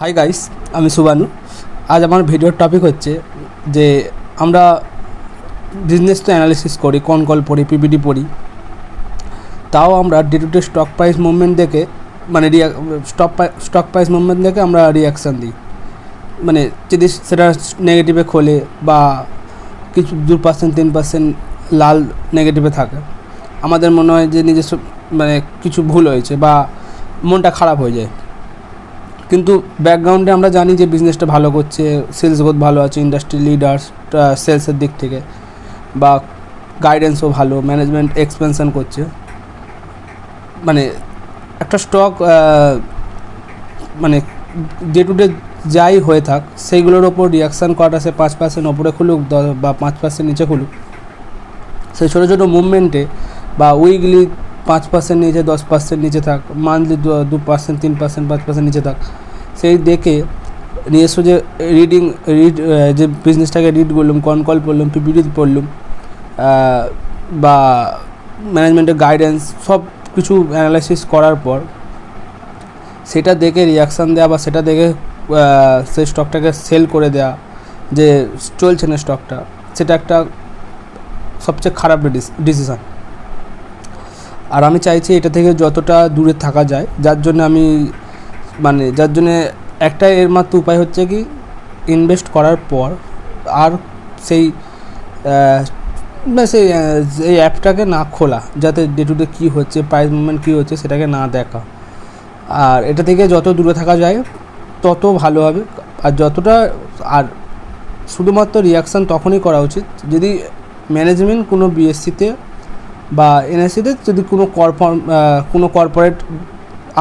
Hi guys আমি সুবানু। আজ আমার ভিডিওর টপিক হচ্ছে যে আমরা বিজনেস তো অ্যানালিসিস করি, কন কল পড়ি পিপিটি পড়ি। তাও আমরা day to day stock price movement দেখে মানে রিয়া স্টক স্টক প্রাইস মুভমেন্ট দেখে আমরা রিয়াকশান দিই। মানে যদি সেটা নেগেটিভে খোলে বা কিছু দু পার্সেন্ট তিন পার্সেন্ট লাল নেগেটিভে থাকে, আমাদের মনে হয় যে নিজস্ব মানে কিছু ভুল হয়েছে বা মনটা খারাপ হয়ে যায়। কিন্তু ব্যাকগ্রাউন্ডে আমরা জানি যে বিজনেসটা ভালো করছে সেলস গ্রোথ ভালো আছে ইন্ডাস্ট্রি লিডার্স সেলসের দিক থেকে, বা গাইডেন্সও ভালো ম্যানেজমেন্ট এক্সপেনশন করছে। মানে একটা স্টক মানে ডে টু ডে যাই হয়ে থাক, সেইগুলোর ওপর রিয়াকশান করাটা সে পাঁচ পার্সেন্ট ওপরে খুলুক বা পাঁচ পার্সেন্ট নিচে খুলুক। সেই ছোটো ছোটো মুভমেন্টে বা উইকলি পাঁচ পার্সেন্ট নিচে, দশ পার্সেন্ট নিচে থাক মান্থলি দু পার্সেন্ট তিন পার্সেন্ট পাঁচ পার্সেন্ট নিচে থাক সেই দেখে নিজস্ব যে রিডিং রিড যে বিজনেসটাকে রিড করলাম কন কল পড়লাম পিপিটি পড়লাম বা ম্যানেজমেন্টের গাইডেন্স সব কিছু অ্যানালাইসিস করার পর সেটা দেখে রিয়াকশান দেওয়া বা সেটা দেখে সেই স্টকটাকে সেল করে দেওয়া যে চলছে না স্টকটা সেটা একটা সবচেয়ে খারাপ ডিসিশান আর আমি চাইছি এটা থেকে যতটা দূরে থাকা যায়, যার জন্য আমি মানে যার জন্য একটা এর মাত্র উপায় হচ্ছে কি ইনভেস্ট করার পর আর সেই সেই এই অ্যাপটাকে না খোলা, যাতে ডে টু ডে কী হচ্ছে প্রাইস মুভমেন্ট কী হচ্ছে সেটাকে না দেখা। আর এটা থেকে যত দূরে থাকা যায়, তত ভালো হবে। আর যতটা, আর শুধুমাত্র রিয়াকশান তখনই করা উচিত। যদি ম্যানেজমেন্ট কোনো বিএসসিতে বা এনএসসিতে যদি কোনো কোনো কর্পোরেট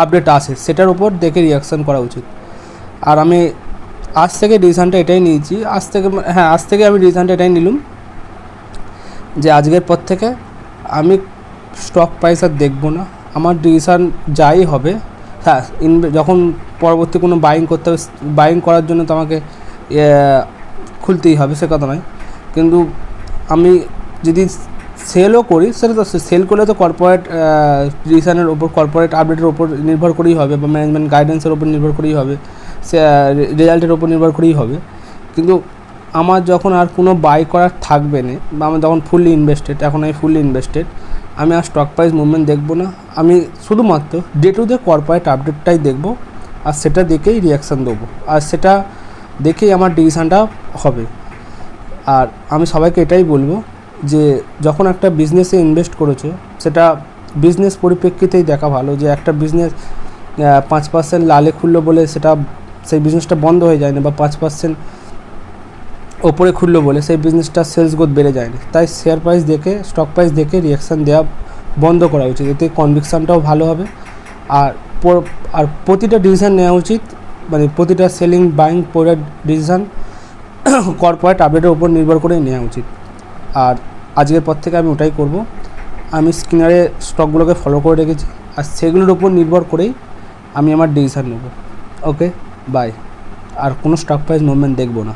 আপডেট আসে সেটার উপর দেখে রিয়াকশান করা উচিত। আর আমি আজ থেকে ডিসিশানটা এটাই নিয়েছি, আজ থেকে হ্যাঁ আজ থেকে আমি ডিসিশানটা এটাই নিলাম যে আজকের পর থেকে আমি স্টক প্রাইস আর দেখব না। আমার ডিসিশান যাই হবে হ্যাঁ যখন পরবর্তী কোনো বাইং করতে হবে বাইং করার জন্য তো আমাকে খুলতেই হবে, সে কথা নয়। কিন্তু আমি যদি সেলও করি, সেটা তো সেল করলে তো কর্পোরেট ডিসিশনের ওপর কর্পোরেট আপডেটের ওপর নির্ভর করেই হবে বা ম্যানেজমেন্ট গাইডেন্সের ওপর নির্ভর করেই হবে, সে রেজাল্টের ওপর নির্ভর করেই হবে। কিন্তু আমার যখন আর কোনো বাই করার থাকবে না, বা আমার যখন ফুললি ইনভেস্টেড এখন আমি ফুললি ইনভেস্টেড আমি আর স্টক প্রাইস মুভমেন্ট দেখব না। আমি শুধুমাত্র ডে টু ডে কর্পোরেট আপডেটটাই দেখব, আর সেটা দেখেই রিয়াকশান দেবো, আর সেটা দেখেই আমার ডিসিশানটা হবে। আর আমি সবাইকে এটাই বলব যে যখন একটা বিজনেসে ইনভেস্ট করেছ, সেটা বিজনেস পরিপ্রেক্ষিতেই দেখা ভালো যে একটা বিজনেস পাঁচ পার্সেন্ট লালে খুললো বলে সেটা, সেই বিজনেসটা বন্ধ হয়ে যায় না বা পাঁচ পার্সেন্ট ওপরে খুললো বলে সেই বিজনেসটা সেলস গ্রোথ বেড়ে যায়নি। তাই শেয়ার প্রাইস দেখে স্টক প্রাইস দেখে রিয়াকশান দেওয়া বন্ধ করা উচিত। এতে কনভিকশানটাও ভালো হবে। আর আর প্রতিটা ডিসিশান নেওয়া উচিত। মানে প্রতিটা selling buying product decision corporate আপডেটের উপর নির্ভর করেই নেওয়া উচিত। আর আজকের পর থেকে আমি ওটাই করব। আমি স্কিনারে স্টকগুলোকে ফলো করে রেখেছি আর সেগুলোর উপর নির্ভর করেই আমি আমার ডিসিশান নেব। ওকে বাই আর কোনো স্টক প্রাইস মুভমেন্ট দেখব না।